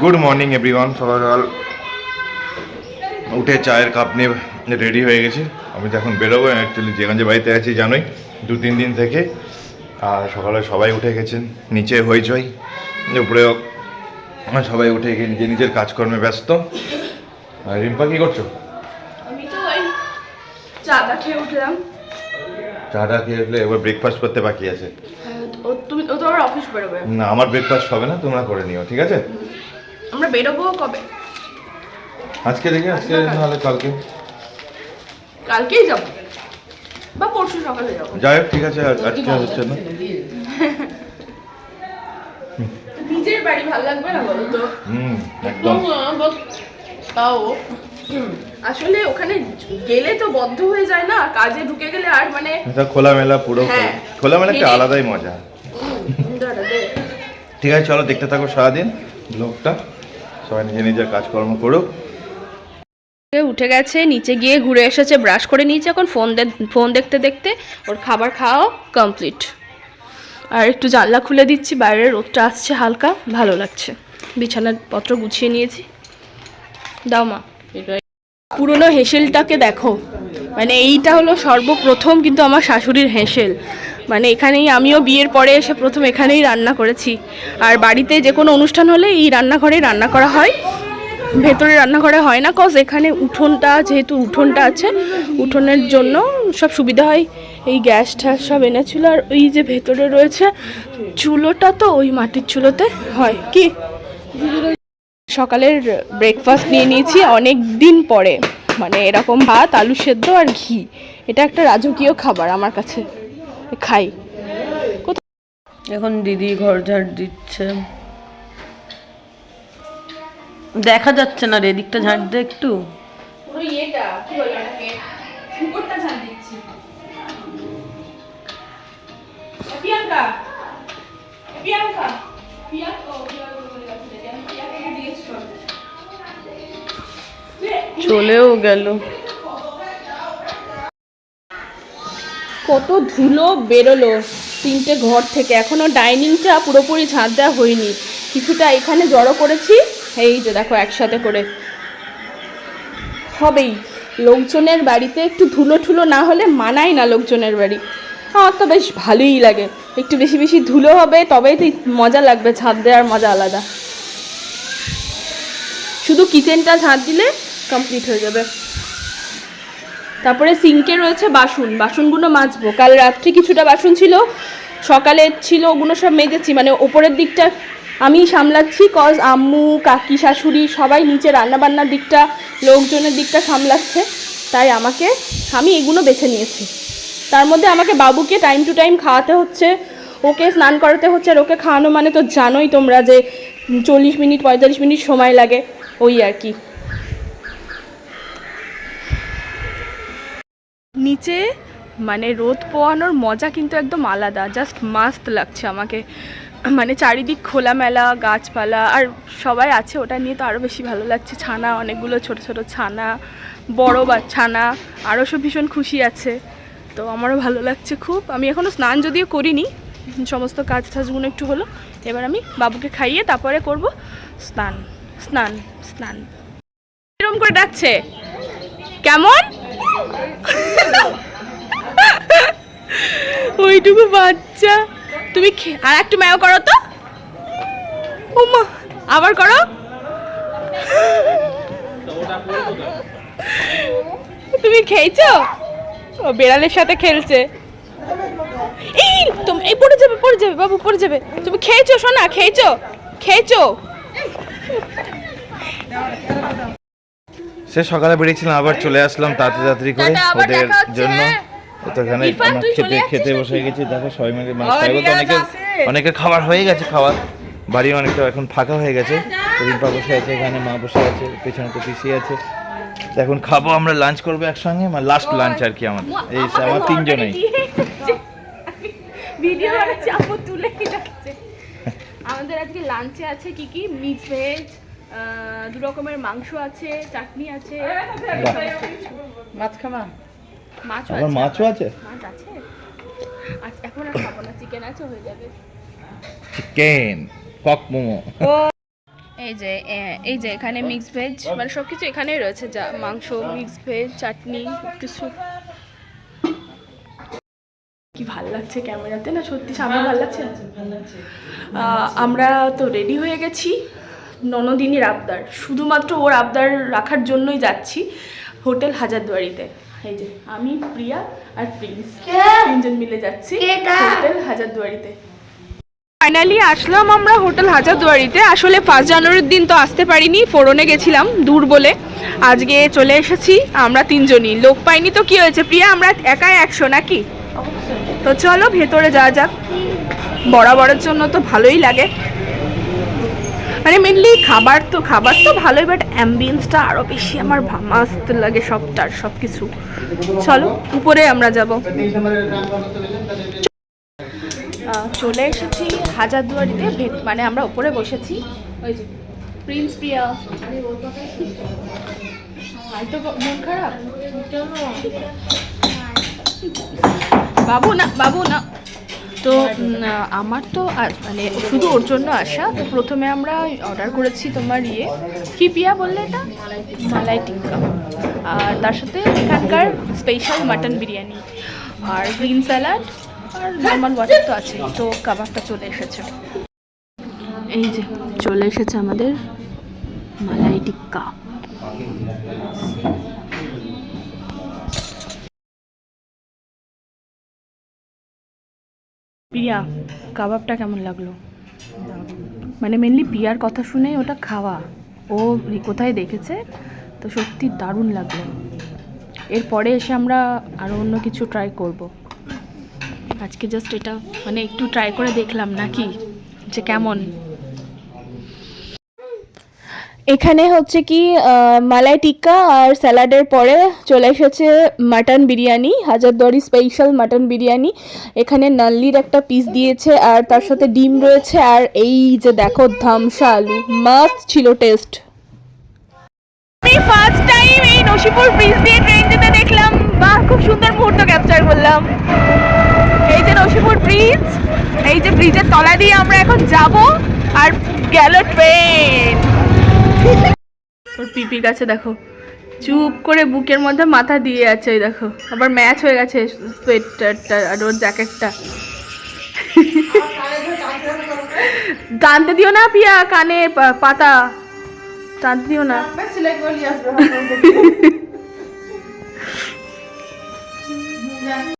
Good morning everyone সকাল সকাল উঠে চায়ের কাপ নিয়ে রেডি হয়ে গেছি। আমি তো এখন বেরোবো অ্যাকচুয়ালি যেখানে যে বাড়িতে আছি জানোই দু তিন দিন থেকে। আর সকালে সবাই উঠে গেছেন নিচে হইচই উপরেও সবাই উঠে গিয়ে নিজে নিজের কাজকর্মে ব্যস্ত। আর রিম্পা কী করছ? আমি তো ওই চাটা খেয়ে উঠলাম। চাটা খেয়ে উঠলে এবার ব্রেকফাস্ট করতে বাকি আছে। হ্যাঁ, তুমি ও তো আবার অফিস বেরোবে। না আমার ব্রেকফাস্ট হবে না তোমরা করে নিও ঠিক আছে? আমরা বেরোবো কবে? আজকে দেখি আজকে নাহলে কালকে। কালকেই যাব। বা পরশু সকালে যাব। যাই হোক ঠিক আছে আজকে হচ্ছে না। নিজের বাড়ি ভালো লাগবে না বলো তো? হুম একদম। তাও। আসলে ওখানে গেলে তো বদ্ধ হয়ে যায় না কাজে ঢুকে গেলে আর মানে এটা খোলামেলা পুরো হ্যাঁ। খোলামেলা একটা আলাদাই মজা। ঠিক আছে চলো দেখতে থাকো সারাদিন ব্লগটা সবাই নিজে নিজের কাজকর্ম করুক। উঠে গেছে, নিচে গিয়ে ঘুরে এসেছে, ব্রাশ করে নিয়েছে এখন, ফোন ফোন দেখতে দেখতে ওর খাবার খাওয়া কমপ্লিট আর একটু জানলা খুলে দিচ্ছি, বাইরের রোদটা আসছে হালকা, ভালো লাগছে। বিছানার পত্র গুছিয়ে নিয়েছি। দাও মা। পুরনো হেসেলটাকে দেখো। মানে এইটা হলো সর্বপ্রথম কিন্তু আমার শাশুড়ির হেসেল। মানে এখানেই আমিও বিয়ের পরে এসে প্রথম এখানেই রান্না করেছি। আর বাড়িতে যে কোনো অনুষ্ঠান হলে এই রান্নাঘরেই রান্না করা হয়। ভেতরে রান্নাঘরে হয় না কজ এখানে উঠোনটা, যেহেতু উঠোনটা আছে, উঠোনের জন্য সব সুবিধা হয়। এই গ্যাস ট্যাস সব এনেছিল আর ওই যে ভেতরে রয়েছে চুলোটা তো ওই মাটির চুলোতে হয়। কি? সকালের ব্রেকফাস্ট নিয়ে নিয়েছি অনেক দিন পরে। মানে এরকম ভাত, আলু সেদ্ধ আর ঘি। এটা একটা রাজকীয় খাবার আমার কাছে। খাই। এখন দিদি ঘর ঝাড় দিচ্ছে। দেখা যাচ্ছে না রে এদিকটা ঝাড় দে একটু। চলেও ইয়েটা কত ধুলো বেরোলো তিনটে ঘর থেকে। এখনও ডাইনিংটা পুরোপুরি ঝাঁট দেওয়া হয়নি। কিছুটা এখানে জড়ো করেছি। এই যে দেখো, একসাথে করে। হবেই। লোকজনের বাড়িতে একটু ধুলো ঠুলো না হলে মানায় না লোকজনের বাড়ি। আমার তো বেশ ভালোই লাগে। একটু বেশি বেশি ধুলো হবে, তবেই তো মজা লাগবে। ছাদ দেওয়ার মজা আলাদা। শুধু কিচেনটা ঝাঁট দিলে কমপ্লিট হয়ে যাবে। তারপরে সিঙ্কে রয়েছে বাসন, বাসনগুলো মাজবো। কাল রাত্রে কিছুটা বাসন ছিল, সকালে ছিল, ওগুলো সব মেজেছি। মানে ওপরের দিকটা আমি সামলাচ্ছি কজ আম্মু, কাকি, শাশুড়ি সবাই নিচে রান্নাবান্নার দিকটা, লোকজনের দিকটা সামলাচ্ছে। তাই আমাকে, আমি এগুলো বেছে নিয়েছি। তার মধ্যে আমাকে বাবুকে টাইম টু টাইম খাওয়াতে হচ্ছে, ওকে স্নান করাতে হচ্ছে, আর ওকে খাওয়ানো মানে তো জানোই তোমরা যে চল্লিশ মিনিট, পঁয়তাল্লিশ মিনিট সময় লাগে, ওই আর কি। নিচে মানে রোদ পোয়ানোর মজা কিন্তু একদম আলাদা। জাস্ট মাস্ত লাগছে আমাকে। মানে চারিদিক খোলামেলা, গাছপালা, আর সবাই আছে, ওটা নিয়ে তো আরও বেশি ভালো লাগছে। ছানা, অনেকগুলো ছোট ছোট ছানা, বড় বা ছানা আরও সব ভীষণ খুশি আছে। তো আমারও ভালো লাগছে খুব। আমি এখনও স্নান যদিও করিনি, সমস্ত কাজ টাজগুলো একটু হলো। এবার আমি বাবুকে খাইয়ে তারপরে করব স্নান স্নান স্নান। এরকম করে ডাকছে? কেমন? ওইটুকু বাচ্চা। তুমি আর একটু ম্যাও করো তো। উমা আবার করো। তুমি খেয়েছো? ও বেড়ালের সাথে খেলছে। এই তুমি এই পড়ে যাবে পড়ে যাবে বাবু পড়ে যাবে। তুমি খেয়েছো সোনা খেয়েছো? খেয়েছো? সে সকালে বেরিয়েছিলাম আবার চলে আসলাম তাড়াতাড়ি তাড়াতাড়ি করে ওদের জন্য। তো এখানে আমরা খেতে খেতে বসে গেছি দেখো সবাই মিলে মানে সবাই বলতে অনেকে অনেকের খাবার হয়ে গেছে খাবার বাড়ি অনেকটা এখন ফাঁকা হয়ে গেছে রিম্পা বসে আছে এখানে মা বসে আছে পেছনে তো পিসি আছে তো এখন খাব আমরা লাঞ্চ করব একসঙ্গে মানে লাস্ট লাঞ্চ আর কি আমাদের এই আমার তিনজনেই ভিডিও চাপো তুলে আমাদের আজকে লাঞ্চে আছে কি কি মিক্স ভেজ দু রকমের মাংস আছে চাটনি আছে মাছ খামা মাছ আবার আছে মাছও আছে? মাছ আছে। আজ এখন আর খাব না চিকেন আছে হয়ে যাবে। চিকেন কক মোমো। এই যে এই যে এখানে মিক্স ভেজ মানে সব কিছু এখানেই রয়েছে যা মাংস মিক্স ভেজ চাটনি কিছু কি ভালো লাগছে ক্যামেরাতে না সত্যি সামনে ভালো লাগছে? আমরা তো রেডি হয়ে গেছি ননদিনীর আবদার শুধুমাত্র ওর আবদার রাখার জন্যই যাচ্ছি হোটেল হাজারদুয়ারিতে। এই যে আমি প্রিয়া আর প্রিন্স। তিনজন মিলে যাচ্ছি হোটেল হাজারদুয়ারিতে। ফাইনালি আসলাম আমরা হোটেল হাজারদুয়ারিতে। আসলে ফার্স্ট জানুয়ারির দিন তো আসতে পারিনি ফোরনে গেছিলাম দূর বলে। আজকে চলে এসেছি আমরা তিনজনই। লোক পাইনি তো কি হয়েছে প্রিয়া? আমরা একাই একশো নাকি? তো চলো ভেতরে যাওয়া যাক। বরাবরের জন্য তো ভালোই লাগে। মানে মেনলি খাবার তো খাবার তো ভালোই বাট অ্যাম্বিয়েন্সটা আরও বেশি আমার মাস্ত লাগে সবটার সব কিছু চলো, উপরে আমরা যাব। চলে এসেছি হাজারদুয়ারিতে ভেত মানে আমরা উপরে বসেছি। প্রিন্স প্রিয়া বাবু না বাবু না। তো আমার তো মানে শুধু ওর জন্য আসা, তো প্রথমে আমরা অর্ডার করেছি তোমার ইয়ে কি পিয়া বললে এটা? মালাই টিক্কা। আর তার সাথে এখানকার স্পেশাল মাটন বিরিয়ানি, আর গ্রিন স্যালাড আর নর্মাল ওয়াটার তো আছে তো কাবাবটা চলে এসেছে। এই যে, চলে এসেছে আমাদের মালাই টিক্কা। প্রিয়া, কাবাবটা কেমন লাগল? মানে মেনলি প্রিয়ার কথা শুনে ওটা খাওয়া। ও কোথায় দেখেছে? তো সত্যি দারুণ লাগল। এরপরে এসে আমরা আরও অন্য কিছু ট্রাই করব। আজকে জাস্ট এটা মানে একটু ট্রাই করে দেখলাম নাকি? যে কেমন? এখানে হচ্ছে কি মালাই টিক্কা আর স্যালাডের পরে চলে এসেছে mutton biryani, Hazarduari special mutton biryani. এখানে নাল্লির একটা পিস দিয়েছে আর তার সাথে ডিম রয়েছে আর এই যে দেখো ধামসা আলু মাস্ট ছিল টেস্ট আমি ফার্স্ট টাইম এই নসিপুর ব্রিজ দিয়ে ট্রেন যেতে দেখলাম। বাহ, খুব সুন্দর মুহূর্ত ক্যাপচার করলাম। এই যে নসিপুর ব্রিজ এই যে ব্রিজের তলা দিয়ে আমরা এখন যাব আর গেল ট্রেন ওর পিপির কাছে দেখো। চুপ করে বুকের মধ্যে মাথা দিয়ে আছে ওই দেখো। আবার ম্যাচ হয়ে গেছে সোয়েটারটা আর ওর জ্যাকেটটা। টানতে দিও না পিয়া, কানে পাতা। টানতে দিও না।